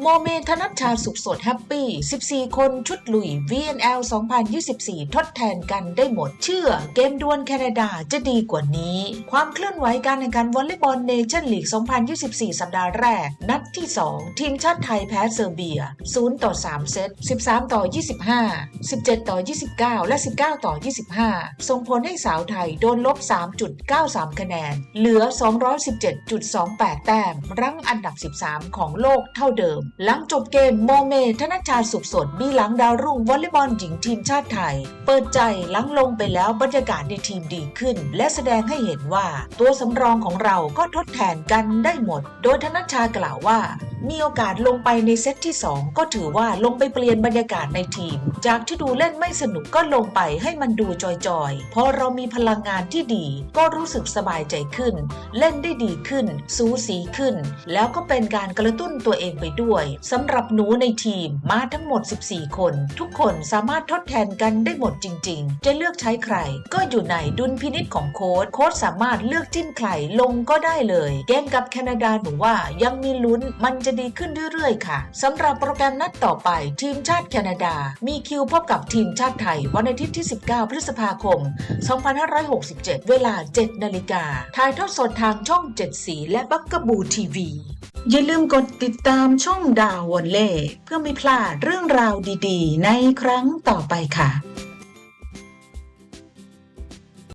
โมเมธนัชชาสุขสดแฮปปี้ 14 คนชุดลุย VNL 2024 ทดแทนกันได้หมดเชื่อ เกมดวลแคนาดาจะดีกว่านี้ ความเคลื่อนไหวการแข่งขันวอลเลย์บอลเนชั่นลีก 2024 สัปดาห์แรก นัดที่ 2 ทีมชาติไทยแพ้เซอร์เบีย 0 ต่อ 3 เซต 13 ต่อ 25 17 ต่อ 29 และ 19 ต่อ 25 ส่งผลให้สาวไทยโดนลบ 3.93 คะแนน เหลือ 217.28 แต้ม รั้งอันดับ 13 ของโลกเท่าเดิมหลังจบเกมโมเม ธนชาสุขสดบีหลังดาวรุ่งวอลเลย์บอลหญิงทีมชาติไทย เปิดใจหลังลงไปแล้วบรรยากาศในทีมดีขึ้น และแสดงให้เห็นว่า ตัวสำรองของเราก็ทดแทนกันได้หมด โดยธนชากล่าวว่า มีโอกาสลงไปในเซตที่ 2 ก็ถือว่าลงไปเปลี่ยนบรรยากาศในทีม จากที่ดูเล่นไม่สนุกก็ลงไปให้มันดูจอยๆเพราะเรามีพลังงานที่ดี ก็รู้สึกสบายใจขึ้น เล่นได้ดีขึ้น สูสีขึ้น แล้วก็เป็นการกระตุ้นตัวเองไปด้วยสำหรับหนูในทีมมาทั้งหมด 14 คน ทุกคนสามารถทดแทนกันได้หมดจริง ๆ จะเลือกใช้ใคร ก็อยู่ในดุลพินิษของโค้ชโค้ชสามารถเลือกจิ้มใครลงก็ได้เลย เกมกับแคนาดาหนูว่ายังมีลุ้นมันจะจะดีขึ้นเรื่อยๆ ค่ะสำหรับโปรแกรมนัดต่อไป ทีมชาติแคนาดา มีคิวพบกับทีมชาติไทย วันอาทิตย์ที่ 19 พฤษภาคม 2567 เวลา 7 นาฬิกาถ่ายทอดสดทางช่อง 7 สี และบักกะบูทีวี อย่าลืมกดติดตามช่องดาววอลเล่เพื่อไม่พลาดเรื่องราวดีๆ ในครั้งต่อไปค่ะ